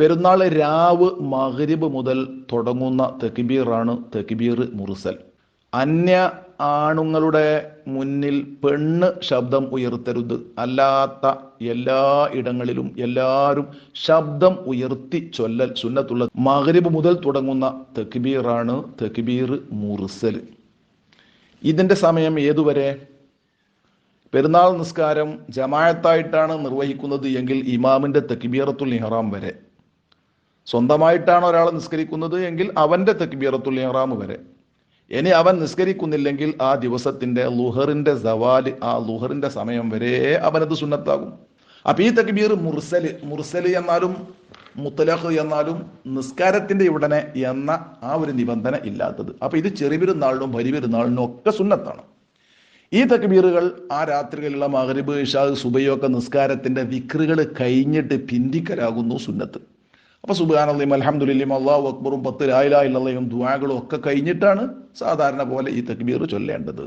പെരുന്നാൾ രാവ് മഹരിബ് മുതൽ തുടങ്ങുന്ന തെക്കിബീറാണ് തെക്കിബീർ മുറുസൽ. അന്യ ആണുങ്ങളുടെ മുന്നിൽ പെണ്ണ് ശബ്ദം ഉയർത്തരുത്. അല്ലാത്ത എല്ലാ ഇടങ്ങളിലും എല്ലാവരും ശബ്ദം ഉയർത്തി ചൊല്ലൽ സുന്നത്തുള്ള മഹരിബ് മുതൽ തുടങ്ങുന്ന തെക്കിബീറാണ് തെക്കിബീർ മുറുസൽ. ഇതിന്റെ സമയം ഏതുവരെ? പെരുന്നാൾ നിസ്കാരം ജമായത്തായിട്ടാണ് നിർവഹിക്കുന്നത് എങ്കിൽ ഇമാമിന്റെ തെക്കിബീറത്തുൽ ഇഹ്റാം വരെ. സ്വന്തമായിട്ടാണ് ഒരാൾ നിസ്കരിക്കുന്നത് എങ്കിൽ അവന്റെ തെക്കിബീറത്തുൽ ഇഹ്റാം വരെ. ഇനി അവൻ നിസ്കരിക്കുന്നില്ലെങ്കിൽ ആ ദിവസത്തിന്റെ ലുഹറിന്റെ സവാൽ ആ ലുഹറിന്റെ സമയം വരെ അവനത് സുന്നത്താകും. അപ്പൊ ഈ തക്ബീർ മുർസൽ മുർസൽ എന്നാലും മുത്തലഖ് എന്നാലും നിസ്കാരത്തിന്റെ ഉടനെ എന്ന ആ ഒരു നിബന്ധന ഇല്ലാത്തത്. അപ്പൊ ഇത് ചെറുപെരുന്നാളിനും വലിയപെരുന്നാളിനും ഒക്കെ സുന്നത്താണ്. ഈ തക്ബീറുകൾ ആ രാത്രികളിലുള്ള മഹരിബ് ഇഷാദ് സുബയൊക്കെ നിസ്കാരത്തിന്റെ വിക്രുകൾ കഴിഞ്ഞിട്ട് പിന്തിക്കലാകുന്നു സുന്നത്ത്. അപ്പൊ സുബാനല്ലയും അലഹമുല്ലിയും അള്ളാഹു അക്ബറും പത്ത് ലായിലായില്ലയും ദുവാകളും ഒക്കെ കഴിഞ്ഞിട്ടാണ് സാധാരണ പോലെ ഈ തക്ബീർ ചൊല്ലേണ്ടത്.